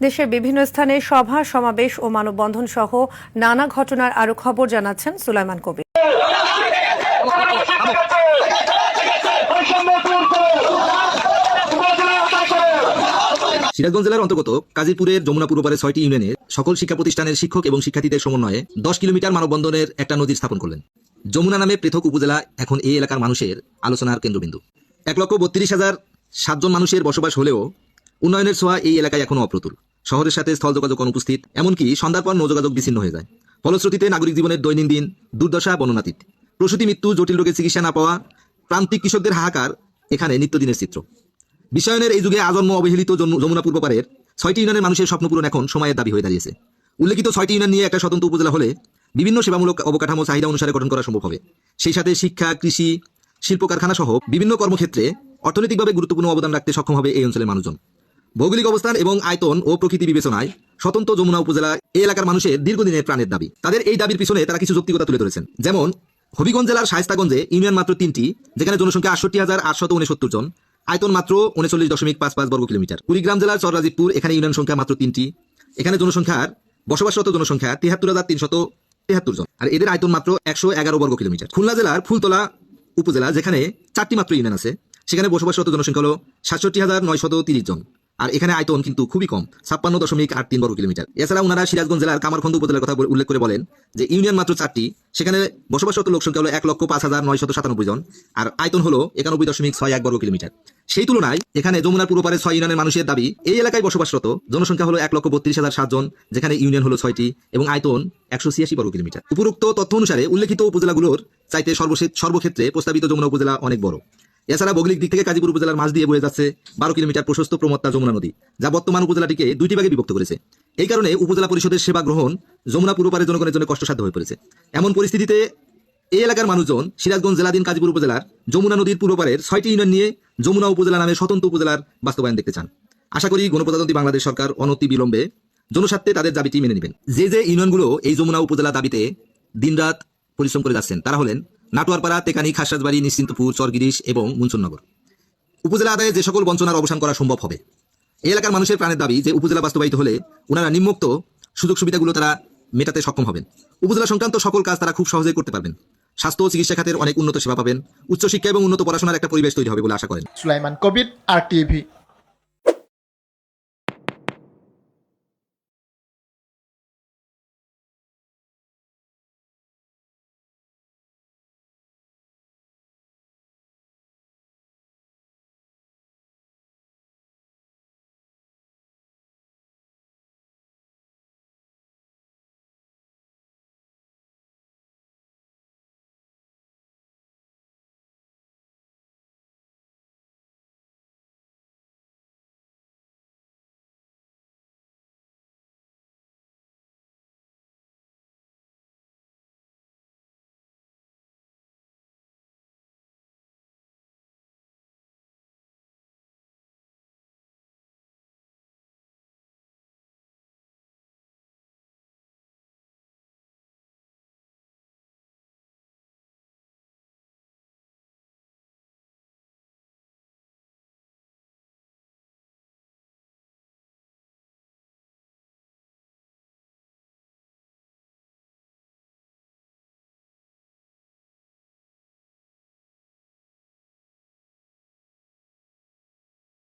দেশের বিভিন্ন স্থানে সভা, সমাবেশ ও মানববন্ধন সহ নানা ঘটনার আরও খবর জানাচ্ছেন সুলাইমান কবির। সিরাজগঞ্জ জেলার অন্তর্গত কাজীপুরের যমুনা পূর্বপারে ছয়টি ইউনিয়নের সকল শিক্ষা প্রতিষ্ঠানের শিক্ষক এবং শিক্ষার্থীদের সমন্বয়ে দশ কিলোমিটার মানববন্ধনের একটা নদীর স্থাপন করলেন। যমুনা নামে পৃথক উপজেলা এখন এই এলাকার মানুষের আলোচনার কেন্দ্রবিন্দু। এক লক্ষ বত্রিশ হাজার সাতজন মানুষের বসবাস হলেও উন্নয়নের ছোঁয়া এই এলাকায় এখনও অপ্রতুল। শহরের সাথে স্থল যোগাযোগ অনুপস্থিত, এমনকি সন্ধ্যার পর নৌযোগাযোগ বিচ্ছিন্ন হয়ে যায়। ফলশ্রুতিতে নাগরিক জীবনের দৈনন্দিন দুর্দশা বর্ণনাতীত প্রসূতি মৃত্যু, জটিল রোগের চিকিৎসা না পাওয়া, প্রান্তিক কৃষকদের হাহাকার এখানে নিত্যদিনের চিত্র। বিশ্বায়নের এই যুগে আজন্ম অবহেলিত যমুনা পূর্ব পারের ছয়টি ইউনিয়নের মানুষের স্বপ্ন পূরণ এখন সময়ের দাবি হয়ে দাঁড়িয়েছে। উল্লেখিত ছয়টি ইউনিয়ন নিয়ে একটা স্বতন্ত্র উপজেলা হলে বিভিন্ন সেবামূলক অবকাঠামো চাহিদা অনুসারে গঠন করা সম্ভব হবে। সেই সাথে শিক্ষা, কৃষি শিল্প কারখানা সহ বিভিন্ন কর্মক্ষেত্রে অর্থনৈতিকভাবে গুরুত্বপূর্ণ অবদান রাখতে সক্ষম হবে এই অঞ্চলের মানুষজন। ভৌগোলিক অবস্থান এবং আয়তন ও প্রকৃতি বিবেচনায় স্বতন্ত্র যমুনা উপজেলা এই এলাকার মানুষের দীর্ঘদিনের প্রাণের দাবি। তাদের এই দাবির পিছনে তারা কিছু যৌক্তিকতা তুলে ধরেছেন। যেমন, হবিগঞ্জ জেলার শায়স্তাগঞ্জে ইউনিয়ন মাত্র তিনটি, যেখানে জনসংখ্যা আটষট্টি হাজার আটশত উনসত্তর জন, আয়তন মাত্র উনচল্লিশ দশমিক পাঁচ পাঁচ বর্গ কিলোমিটার। কুড়িগ্রাম জেলার চররাজীবপুর, এখানে ইউনিয়ন সংখ্যা মাত্র তিনটি, এখানে জনসংখ্যার, বসবাসরত জনসংখ্যা তিয়াত্তর হাজার তিনশত তেহাত্তর জন, আর এদের আয়তন মাত্র একশো এগারো বর্গ কিলোমিটার। খুলনা জেলার ফুলতলা উপজেলা, যেখানে চারটি মাত্র ইউনিয়ন আছে, সেখানে বসবাসরত জনসংখ্যা হলো সাতষট্টি হাজার নয়শত তিরিশ জন। আর এখানে আয়তন কিন্তু খুবই কম, ছাপ্পান্ন দশমিক আট তিন বর্গ কিলোমিটার। এছাড়া ওনারা সিরাজগঞ্জ জেলার কামারখন্দ উপজেলার কথা উল্লেখ করে বলেন যে, ইউনিয়ন মাত্র চারটি, সেখানে বসবাসরত লোক সংখ্যা হলো এক লক্ষ পাঁচ হাজার নয়শত সাতানব্বই জন, আর আয়তন হলো একানব্বই দশমিক ছয় এক বর্গ কিলোমিটার। সেই তুলনায় এখানে যমুনার পূর্ব পারে ছয় ইউনিয়নের মানুষের দাবি, এই এলাকায় বসবাসরত জনসংখ্যা হলো এক লক্ষ বত্রিশ হাজার সাতজন যেখানে ইউনিয়ন হলো ছয়টি এবং আয়তন একশো ছিয়াশি বর্গ কিলোমিটার। উপরোক্ত তথ্য অনুসারে উল্লেখিত উপজেলাগুলোর চাইতে সর্বশেষ সর্বক্ষেত্রে প্রস্তাবিত যমুনা উপজেলা অনেক বড়। এছাড়া ভৌগোলিক দিক থেকে কাজীপুর উপজেলার মাঝ দিয়ে বয়ে যাচ্ছে বারো কিলোমিটার প্রশস্ত প্রমত্তা যমুনা নদী, যা বর্তমান উপজেলাটিকে দুইটি ভাগে বিভক্ত করেছে। এই কারণে উপজেলা পরিষদের সেবা গ্রহণ যমুনা পূর্বপারের জনগণের জন্য কষ্টসাধ্য হয়ে পড়েছে। এমন পরিস্থিতিতে এই এলাকার মানুষজন সিরাজগঞ্জ জেলাধীন কাজীপুর উপজেলার যমুনা নদীর পূর্বপারের ছয়টি ইউনিয়ন নিয়ে যমুনা উপজেলা নামে স্বতন্ত্র উপজেলার বাস্তবায়ন দেখতে চান। আশা করি গণপ্রজাতন্ত্রী বাংলাদেশ সরকার অনতি বিলম্বে জনস্বার্থে তাদের দাবিটি মেনে নেবেন। যে যে ইউনিয়নগুলো এই যমুনা উপজেলা দাবিতে দিনরাত পরিশ্রম করে যাচ্ছেন, তারা হলেন নাটোয়ারপাড়া, তেকানি খাসরাজবাড়ি নিশ্চিন্তপুর, চরগিরিশ এবং মুনসুননগর উপজেলা আদায়ে যে সকল বঞ্চনার অবসান করা সম্ভব হবে, এই এলাকার মানুষের প্রাণের দাবি যে উপজেলা বাস্তবায়িত হলে ওনারা নিম্নোক্ত সুযোগ সুবিধাগুলো তারা মেটাতে সক্ষম হবেন। উপজেলা সংক্রান্ত সকল কাজ তারা খুব সহজেই করতে পারবেন। স্বাস্থ্য চিকিৎসা খাতের অনেক উন্নত সেবা পাবেন। উচ্চশিক্ষা এবং উন্নত পড়াশোনার একটা পরিবেশ তৈরি হবে বলে আশা করেন। Sulaiman Kabir, R TV.